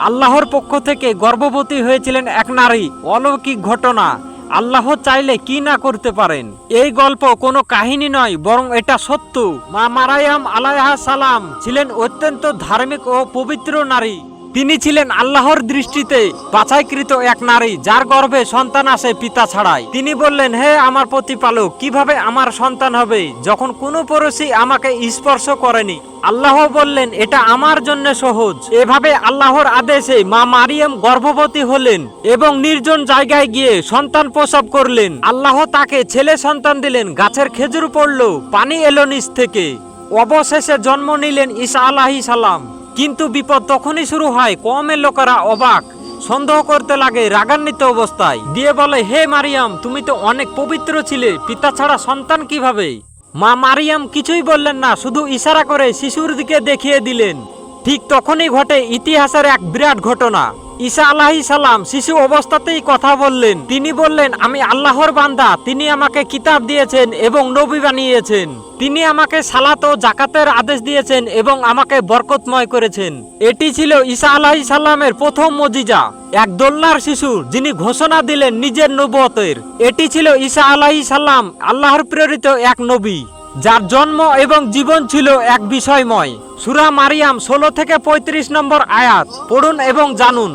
আল্লাহর পক্ষ থেকে গর্ভবতী হয়েছিলেন এক নারী। অলৌকিক ঘটনা। আল্লাহ চাইলে কি না করতে পারেন? এই গল্প কোনো কাহিনী নয়, বরং এটা সত্য। মা মারায়াম আলাইহা সালাম ছিলেন অত্যন্ত ধার্মিক ও পবিত্র নারী। তিনি ছিলেন আল্লাহর দৃষ্টিতে বাছাইকৃত এক নারী, যার গর্ভে সন্তান আসে পিতা ছাড়াই। তিনি বললেন, হে আমার প্রতিপালক, কীভাবে আমার সন্তান হবে? যখন কোনো পড়োশী আমাকে স্পর্শ করেনি, আল্লাহ বললেন, এটা আমার জন্য সহজ। এভাবে আল্লাহর আদেশে মা মারিয়াম গর্ভবতী হলেন এবং নির্জন জায়গায় গিয়ে সন্তান প্রসব করলেন। আল্লাহ তাকে ছেলে সন্তান দিলেন, গাছের খেজুর পড়ল, পানি এলো নিচ থেকে। অবশেষে জন্ম নিলেন ঈসা আলাহি সালাম। কিন্তু বিপদ তখনই শুরু হয় কমের লোকেরা অবাক। সন্দেহ করতে লাগে রাগান্বিত অবস্থায়। দিয়ে বলে, হে মারিয়াম, তুমি তো অনেক পবিত্র ছিলে, পিতা ছাড়া সন্তান কীভাবে? মা মারিয়াম কিছুই বললেন না, শুধু ইশারা করে শিশুর দিকে দেখিয়ে দিলেন। ঠিক তখনই ঘটে ইতিহাসের এক বিরাট ঘটনা। ঈসা আলাহি সালাম শিশু অবস্থাতেই কথা বললেন। তিনি বললেন, আমি আল্লাহর বান্দা, তিনি আমাকে কিতাব দিয়েছেন এবং নবী বানিয়েছেন। তিনি আমাকে সালাত ও জাকাতের আদেশ দিয়েছেন এবং আমাকে বরকতময় করেছেন। এটি ছিল ঈসা আলাহি সাল্লামের প্রথম মজিজা। এক দোলনার শিশু, যিনি ঘোষণা দিলেন নিজের নবতের এটি ছিল ঈসা আলাহি সাল্লাম আল্লাহর প্রেরিত এক নবী। যার জন্ম এবং জীবন ছিল এক বিষয়ময়। সুরা মারিয়াম ষোলো থেকে পঁয়ত্রিশ নম্বর আয়াত পড়ুন এবং জানুন।